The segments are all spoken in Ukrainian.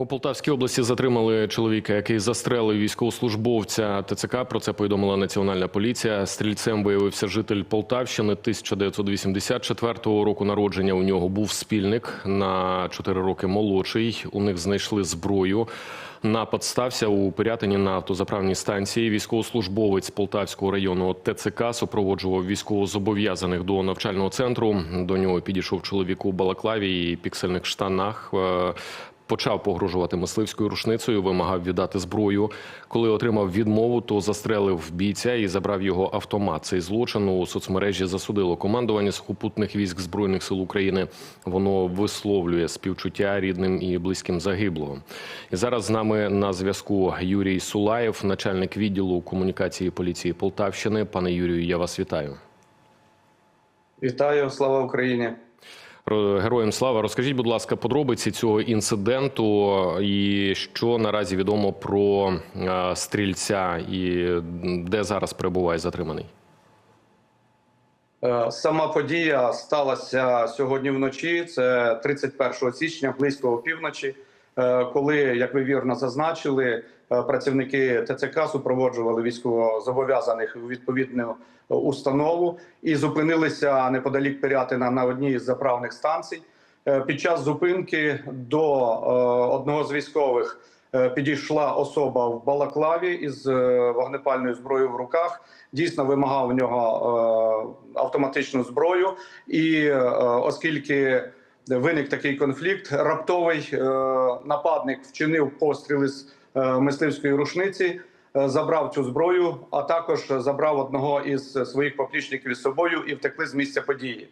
У Полтавській області затримали чоловіка, який застрелив військовослужбовця ТЦК. Про це повідомила національна поліція. Стрільцем виявився житель Полтавщини 1984 року народження. У нього був спільник на 4 роки молодший. У них знайшли зброю. Напад стався у Пирятині на автозаправній станції. Військовослужбовець Полтавського району ТЦК супроводжував військовозобов'язаних до навчального центру. До нього підійшов чоловік у балаклаві і піксельних штанах. Почав погрожувати мисливською рушницею, вимагав віддати зброю. Коли отримав відмову, то застрелив бійця і забрав його автомат. Цей злочин у соцмережі засудило командування сухопутних військ збройних сил України. Воно висловлює співчуття рідним і близьким загиблого. І зараз з нами на зв'язку Юрій Сулаєв, начальник відділу комунікації поліції Полтавщини. Пане Юрію, я вас вітаю. Вітаю, слава Україні. Ро- Героям слава, розкажіть, будь ласка, подробиці цього інциденту і що наразі відомо про е, стрільця і де зараз перебуває затриманий. Е, Сама подія сталася сьогодні вночі. Це 31 січня, близько опівночі, коли, як ви вірно зазначили, е, працівники ТЦК супроводжували військовозобов'язаних у відповідну е, установу і зупинилися неподалік Пирятина на одній з заправних станцій. Е, Під час зупинки до е, одного з військових е, підійшла особа в балаклаві із е, вогнепальною зброєю в руках. Дійсно вимагав у нього е, автоматичну зброю, і е, оскільки виник такий конфлікт, раптовий е, нападник вчинив постріли з е, мисливської рушниці. е, Забрав цю зброю, а також забрав одного із своїх поплічників із собою і втекли з місця події.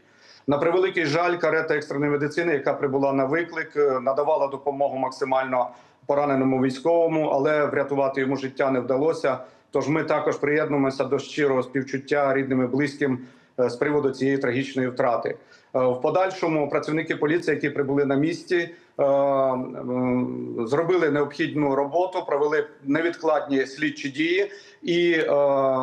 На превеликий жаль, карета екстреної медицини, яка прибула на виклик, е, надавала допомогу максимально пораненому військовому, але врятувати йому життя не вдалося. Тож ми також приєднуємося до щирого співчуття рідним і близьким з приводу цієї трагічної втрати. Е, В подальшому працівники поліції, які прибули на місці, е, зробили необхідну роботу, провели невідкладні слідчі дії і, е,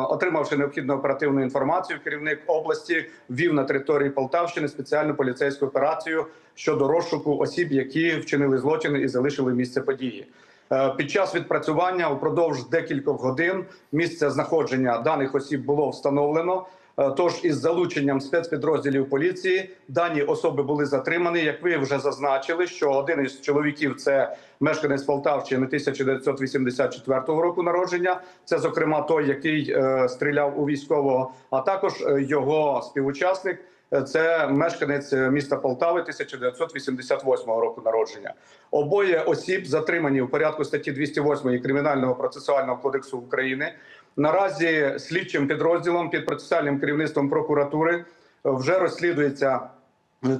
отримавши необхідну оперативну інформацію, керівник області ввів на території Полтавщини спеціальну поліцейську операцію щодо розшуку осіб, які вчинили злочини і залишили місце події. Е, Під час відпрацювання упродовж декількох годин місце знаходження даних осіб було встановлено. Е, Тож із залученням спецпідрозділів поліції дані особи були затримані. Як ви вже зазначили, що один із чоловіків це мешканець Полтавщини 1984 року народження. Це зокрема той, який е, стріляв у військового, а також е, його співучасник. Е, Це мешканець міста Полтави 1988 року народження. Обоє осіб затримані у порядку статті 208 Кримінального процесуального кодексу України. Наразі слідчим підрозділом під процесуальним керівництвом прокуратури вже розслідується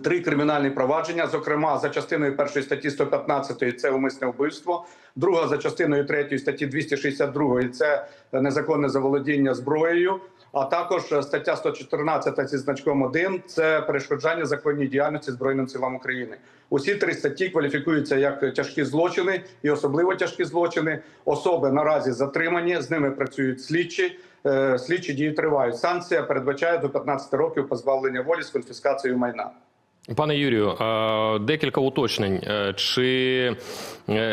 три кримінальні провадження. Зокрема, за частиною першої статті 115 – це умисне вбивство, друга за частиною третьої статті 262 – це незаконне заволодіння зброєю. А також стаття 114 зі значком 1 – це перешкоджання законній діяльності збройним силам України. Усі три статті кваліфікуються як тяжкі злочини і особливо тяжкі злочини. Особи наразі затримані, з ними працюють слідчі. Е, Слідчі дії тривають. Санкція передбачає до 15 років позбавлення волі з конфіскацією майна. Пане Юрію, е, декілька уточнень. Е, Чи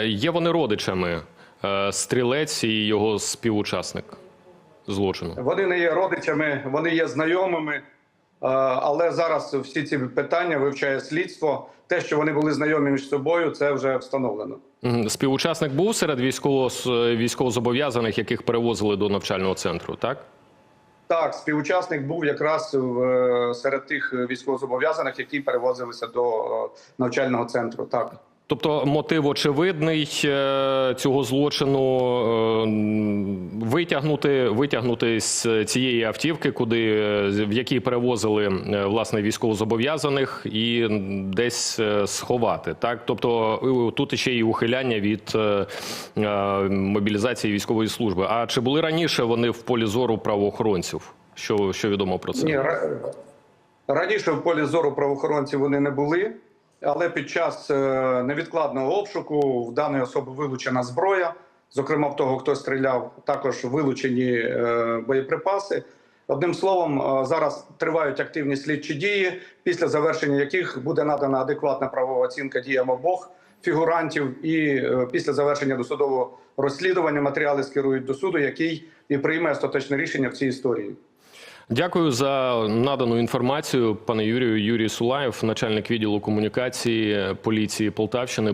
є вони родичами стрілець і його співучасник злочину? Вони не є родичами, вони є знайомими. Е, Але зараз всі ці питання вивчає слідство. Те, що вони були знайомі між собою, це вже встановлено. Співучасник був серед військово військовозобов'язаних, яких перевозили до навчального центру, так? Так, співучасник був якраз в е, серед тих військовозобов'язаних, які перевозилися до е, навчального центру. Так. Тобто мотив очевидний е, цього злочину е, витягнути, витягнути з цієї автівки, куди е, в якій перевозили власне військовозобов'язаних, і десь сховати. Так, тобто тут ще й ухиляння від мобілізації військової служби. А чи були раніше вони в полі зору правоохоронців? Що, що відомо про це? Ні, раніше в полі зору правоохоронців вони не були, але під час е, невідкладного обшуку в даної особи вилучена зброя, зокрема в того, хто стріляв, також вилучені е, боєприпаси. Одним словом, е, зараз тривають активні слідчі дії, після завершення яких буде надана адекватна правова оцінка діям обох фігурантів. І після завершення досудового розслідування матеріали скерують до суду, який і прийме остаточне рішення в цій історії. Дякую за надану інформацію, пане Юрію. Юрій Сулаєв, начальник відділу комунікації поліції Полтавщини.